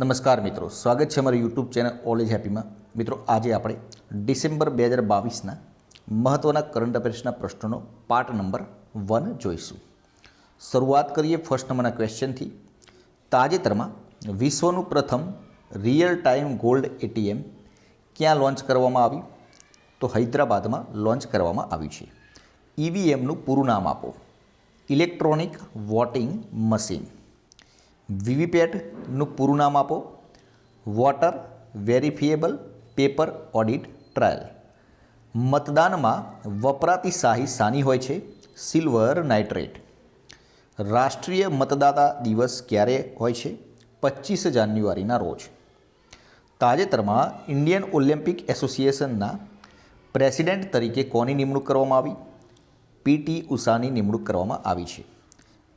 નમસ્કાર મિત્રો, સ્વાગત છે અમારી યુટ્યુબ ચેનલ ઓલેજ હેપીમાં મિત્રો, આજે આપણે ડિસેમ્બર બે હજાર બાવીસના મહત્ત્વના કરંટ અફેર્સના પ્રશ્નોનો પાર્ટ નંબર વન જોઈશું. શરૂઆત કરીએ ફર્સ્ટ નંબરના ક્વેશ્ચનથી તાજેતરમાં વિશ્વનું પ્રથમ રિયલ ટાઈમ ગોલ્ડ એટીએમ ક્યાં લોન્ચ કરવામાં આવ્યું? તો હૈદરાબાદમાં લોન્ચ કરવામાં આવ્યું છે. ઈવીએમનું પૂરું નામ આપો. ઇલેક્ટ્રોનિક વોટિંગ મશીન વીવીપેટનું પૂરું નામ આપો. Voter verifiable paper audit trial. મતદાનમાં વપરાતી શાહી સાની હોય છે, સિલ્વર નાઇટ્રેટ. રાષ્ટ્રીય મતદાતા દિવસ ક્યારે હોય છે? પચીસ જાન્યુઆરીના રોજ. તાજેતરમાં ઇન્ડિયન ઓલિમ્પિક એસોસિએશનના પ્રેસિડેન્ટ તરીકે કોની નિમણૂક કરવામાં આવી? પીટી ઉષાની નિમણૂક કરવામાં આવી છે.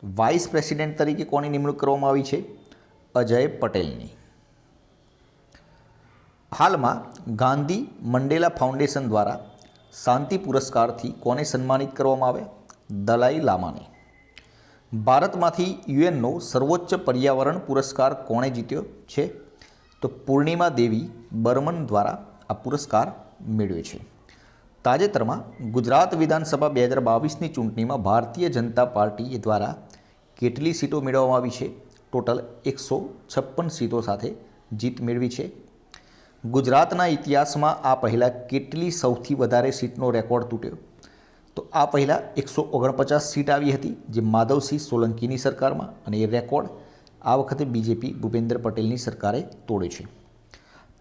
વાઇસ પ્રેસિડેન્ટ તરીકે કોની નિમણૂક કરવામાં આવી છે? અજય પટેલની. હાલમાં ગાંધી મંડેલા ફાઉન્ડેશન દ્વારા શાંતિ પુરસ્કારથી કોને સન્માનિત કરવામાં આવે? દલાઈ લામાને. ભારતમાંથી યુએનનો સર્વોચ્ચ પર્યાવરણ પુરસ્કાર કોણે જીત્યો છે? તો પૂર્ણિમા દેવી બર્મન દ્વારા આ પુરસ્કાર મેળવ્યો છે. તાજેતરમાં ગુજરાત વિધાનસભા બે હજાર બાવીસની ચૂંટણીમાં ભારતીય જનતા પાર્ટી દ્વારા કેટલી સીટો મેળવવામાં આવી છે? ટોટલ એકસો છપ્પન સીટો સાથે જીત મેળવી છે. ગુજરાતના ઇતિહાસમાં આ પહેલાં કેટલી સૌથી વધારે સીટનો રેકોર્ડ તૂટ્યો? તો આ પહેલાં એકસો ઓગણપચાસ સીટ આવી હતી, જે માધવસિંહ સોલંકીની સરકારમાં, અને એ રેકોર્ડ આ વખતે બીજેપી ભૂપેન્દ્ર પટેલની સરકારે તોડ્યો છે.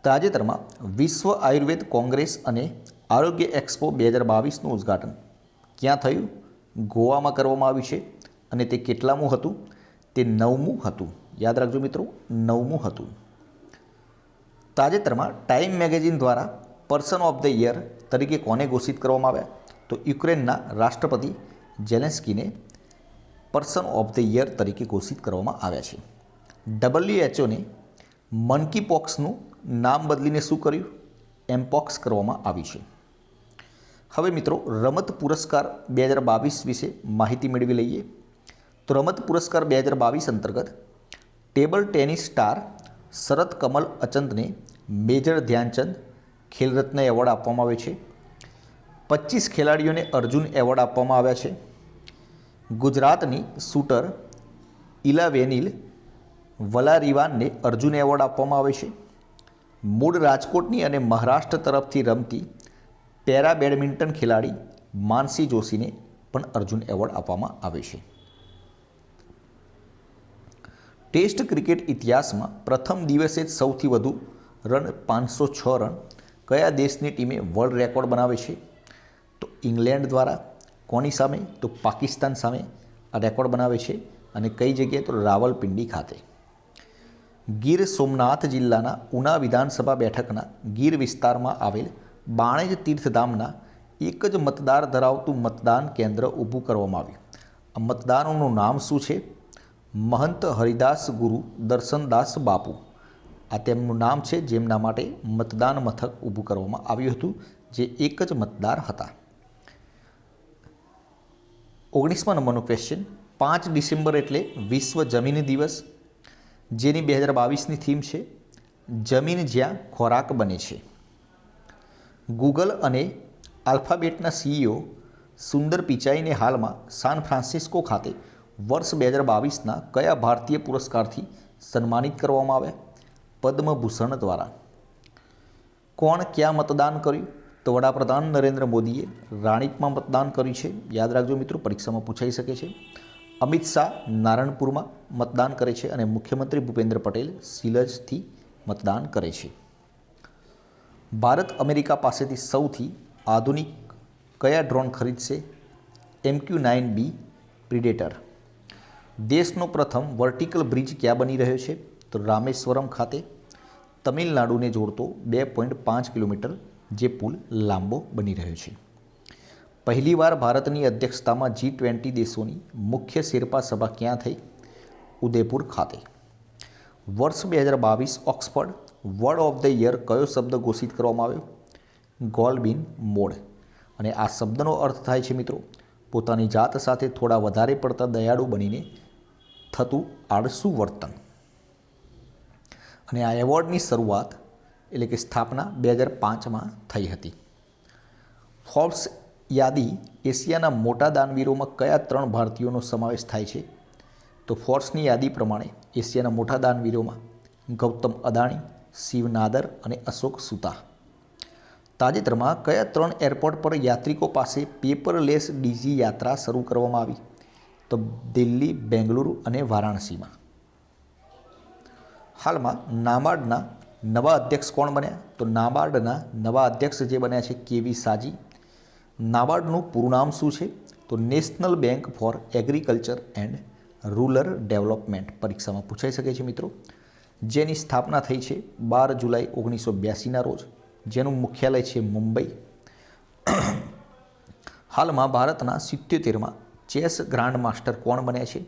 તાજેતરમાં વિશ્વ આયુર્વેદ કોંગ્રેસ અને આરોગ્ય એક્સપો બે હજાર બાવીસનું ઉદ્ઘાટન. ક્યાં થયું? ગોવામાં કરવામાં આવ્યું છે. અને તે કેટલામું હતું? તે નવમું હતું. યાદ રાખજો મિત્રો, નવમું હતું. તાજેતરમાં ટાઈમ મેગેઝિન દ્વારા પર્સન ઓફ ધ યર તરીકે કોને ઘોષિત કરવામાં આવ્યા? તો યુક્રેનના રાષ્ટ્રપતિ જેલેન્સ્કીને પર્સન ઓફ ધ યર તરીકે ઘોષિત કરવામાં આવ્યા છે. ડબલ્યુએચઓને મનકી પોક્સનું નામ બદલીને શું કર્યું? એમપોક્સ કરવામાં આવ્યું છે. હવે મિત્રો, રમત પુરસ્કાર બે હજાર બાવીસ વિશે માહિતી મેળવી લઈએ. તો રમત પુરસ્કાર બે હજાર બાવીસ અંતર્ગત table tennis star Sharath Kamal અચંતને major Dhyan Chand Khel Ratna award આપવામાં આવ્યો છે. પચીસ ખેલાડીઓને અર્જુન એવોર્ડ આપવામાં આવ્યા છે. ગુજરાતની શૂટર ઇલા વેનિલ વલારીવાનને અર્જુન એવોર્ડ આપવામાં આવે છે. મૂળ રાજકોટની અને મહારાષ્ટ્ર તરફથી રમતી પેરા બેડમિન્ટન ખેલાડી માનસી જોશીને પણ અર્જુન એવોર્ડ આપવામાં આવે છે. ટેસ્ટ ક્રિકેટ ઇતિહાસમાં પ્રથમ દિવસે જ સૌથી વધુ રન પાંચસો છ રન કયા દેશની ટીમે વર્લ્ડ રેકોર્ડ બનાવે છે? તો ઇંગ્લેન્ડ દ્વારા કોની સામે? તો પાકિસ્તાન સામે આ રેકોર્ડ બનાવે છે અને કઈ જગ્યાએ? તો રાવલપિંડી ખાતે. ગીર સોમનાથ જિલ્લાના ઉના વિધાનસભા બેઠકના ગીર વિસ્તારમાં આવેલ બાણેજ તીર્થધામના એક જ મતદાર ધરાવતું મતદાન કેન્દ્ર ઊભું કરવામાં આવ્યું. આ મતદારોનું નામ શું છે? મહંત હરિદાસ ગુરુ દર્શનદાસ બાપુ. આ તેમનું નામ છે, જેમના માટે મતદાન મથક ઊભું કરવામાં આવ્યું હતું, જે એક જ મતદાર હતા. ઓગણીસમાં નંબરનો ક્વેશ્ચન પાંચ ડિસેમ્બર એટલે વિશ્વ જમીન દિવસ, જેની બે હજાર બાવીસની થીમ છે, જમીન જ્યાં ખોરાક બને છે. ગૂગલ અને આલ્ફાબેટના સીઈઓ સુંદર પિચાઈને હાલમાં સાન ફ્રાન્સિસ્કો ખાતે વર્ષ બે હજાર બાવીસના કયા ભારતીય પુરસ્કારથી સન્માનિત કરવામાં આવ્યા? પદ્મભૂષણ દ્વારા. કોણ ક્યાં મતદાન કર્યું? તો વડાપ્રધાન નરેન્દ્ર મોદીએ રાણીપમાં મતદાન કર્યું છે. યાદ રાખજો મિત્રો, પરીક્ષામાં પૂછાઈ શકે છે. અમિત શાહ નારણપુરમાં મતદાન કરે છે અને મુખ્યમંત્રી ભૂપેન્દ્ર પટેલ સિલજથી મતદાન કરે છે. ભારત અમેરિકા પાસેથી સૌથી આધુનિક કયા ડ્રોન ખરીદશે? MQ nine B, predator. દેશનો પ્રથમ વર્ટિકલ બ્રિજ ક્યાં બની રહ્યો છે? તો રામેશ્વરમ ખાતે તમિલનાડુને જોડતો બે પોઈન્ટ પાંચ કિલોમીટર જે પુલ લાંબો બની રહ્યો છે. પહેલીવાર ભારતની અધ્યક્ષતામાં જી ટ્વેન્ટી દેશોની મુખ્ય શેરપા સભા ક્યાં થઈ? ઉદયપુર ખાતે. વર્ષ બે હજાર બાવીસ Oxford word of the year કયો શબ્દ ઘોષિત કરવામાં આવ્યો? Goblin mode. અને આ શબ્દનો અર્થ થાય છે મિત્રો, પોતાની જાત સાથે થોડા વધારે પડતા દયાળુ બનીને થતું આળસુ વર્તન. અને આ એવોર્ડની શરૂઆત એટલે કે સ્થાપના બે હજાર પાંચમાં થઈ હતી. ફોર્બ્સ યાદી એશિયાના મોટા દાનવીરોમાં કયા ત્રણ ભારતીયોનો સમાવેશ થાય છે? તો ફોર્બ્સની યાદી પ્રમાણે એશિયાના મોટા દાનવીરોમાં ગૌતમ અદાણી, શિવ નાદર અને અશોક સુતા. તાજેતરમાં કયા ત્રણ એરપોર્ટ પર યાત્રિકો પાસે પેપરલેસ ડીજી યાત્રા શરૂ કરવામાં આવી? તો દિલ્હી, બેંગલુરુ અને વારાણસીમાં. હાલમાં નાબાર્ડના નવા અધ્યક્ષ કોણ બન્યા? તો નાબાર્ડના નવા અધ્યક્ષ જે બન્યા છે કેવી સાજી. નાબાર્ડનું પૂરું નામ શું છે? તો national bank for agriculture and rural development પરીક્ષામાં પૂછાઈ શકે છે મિત્રો. જેની સ્થાપના થઈ છે બાર જુલાઈ ઓગણીસો બ્યાસીના રોજ. જેનું મુખ્યાલય છે મુંબઈ. હાલમાં ભારતના સિત્યોતેરમાં ચેસ ગ્રાન્ડ માસ્ટર કોણ બન્યા છે?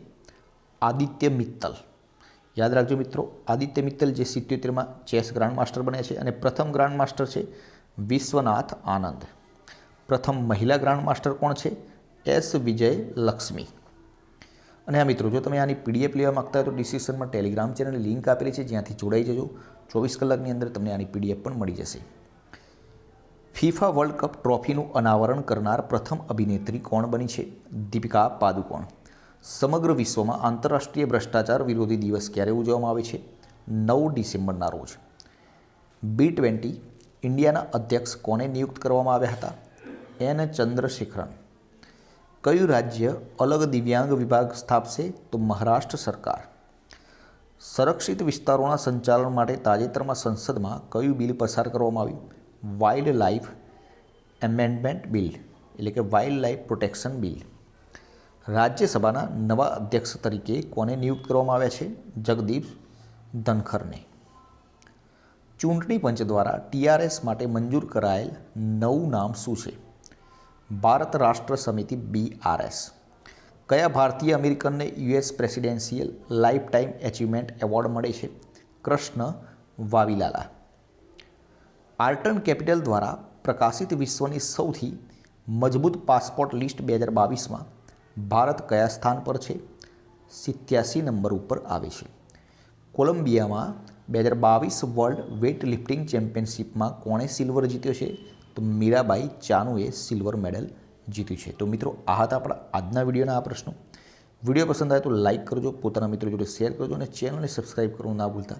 આદિત્ય મિત્તલ. યાદ રાખજો મિત્રો, આદિત્ય મિત્તલ જે સિત્યોતેરમાં ચેસ ગ્રાન્ડ માસ્ટર બન્યા છે અને પ્રથમ ગ્રાન્ડ માસ્ટર છે વિશ્વનાથ આનંદ. પ્રથમ મહિલા ગ્રાન્ડ માસ્ટર કોણ છે? એસ વિજય લક્ષ્મી. અને આ મિત્રો, જો તમે આની પીડીએફ લેવા માગતા હોય તો ડિસ્ક્રિપ્શનમાં ટેલિગ્રામ ચેનલની લિંક આપેલી છે, જ્યાંથી જોડાઈ જજો. ચોવીસ કલાકની અંદર તમને આની પીડીએફ પણ મળી જશે. ફીફા વર્લ્ડ કપ ટ્રોફીનું અનાવરણ કરનાર પ્રથમ અભિનેત્રી કોણ બની છે? દીપિકા પાદુકોણ. સમગ્ર વિશ્વમાં આંતરરાષ્ટ્રીય ભ્રષ્ટાચાર વિરોધી દિવસ ક્યારે ઉજવવામાં આવે છે? નવ ડિસેમ્બરના રોજ. બી ટ્વેન્ટી ઇન્ડિયાના અધ્યક્ષ કોને નિયુક્ત કરવામાં આવ્યા હતા? એન ચંદ્રશેખરન. કયું રાજ્ય અલગ દિવ્યાંગ વિભાગ સ્થાપશે તો મહારાષ્ટ્ર સરકાર? સંરક્ષિત વિસ્તારોના સંચાલન માટે તાજેતરમાં સંસદમાં કયું બિલ પસાર કરવામાં આવ્યું? વાઇલ્ડ લાઈફ એમેન્ડમેન્ટ બિલ એટલે કે વાઇલ્ડ લાઈફ પ્રોટેક્શન બિલ રાજ્યસભાના નવા અધ્યક્ષ તરીકે કોને નિયુક્ત કરવામાં આવ્યા છે? જગદીપ ધનખરને. ચૂંટણી પંચ દ્વારા ટીઆરએસ માટે મંજૂર કરાયેલ નવું નામ શું છે? ભારત રાષ્ટ્ર સમિતિ બીઆરએસ કયા ભારતીય અમેરિકનને US presidential lifetime achievement award મળે છે? કૃષ્ણ વાવીલાલા. આર્ટન કેપિટલ દ્વારા પ્રકાશિત વિશ્વની સૌથી મજબૂત પાસપોર્ટ લિસ્ટ બે હજાર બાવીસમાં ભારત કયા સ્થાન પર છે? સિત્યાસી નંબર ઉપર આવે છે. કોલંબિયામાં બે હજાર બાવીસ વર્લ્ડ વેઇટ લિફ્ટિંગ ચેમ્પિયનશિપમાં કોણે સિલ્વર જીત્યો છે? તો મીરાબાઈ ચાનુએ સિલ્વર મેડલ જીત્યું છે. તો મિત્રો, આ હતા આપણા આજના વિડીયોના આ પ્રશ્નો. વીડિયો પસંદ આવે તો લાઇક કરજો, પોતાના મિત્રો જોડે શેર કરજો અને ચેનલને સબસ્ક્રાઇબ કરવું ના ભૂલતા.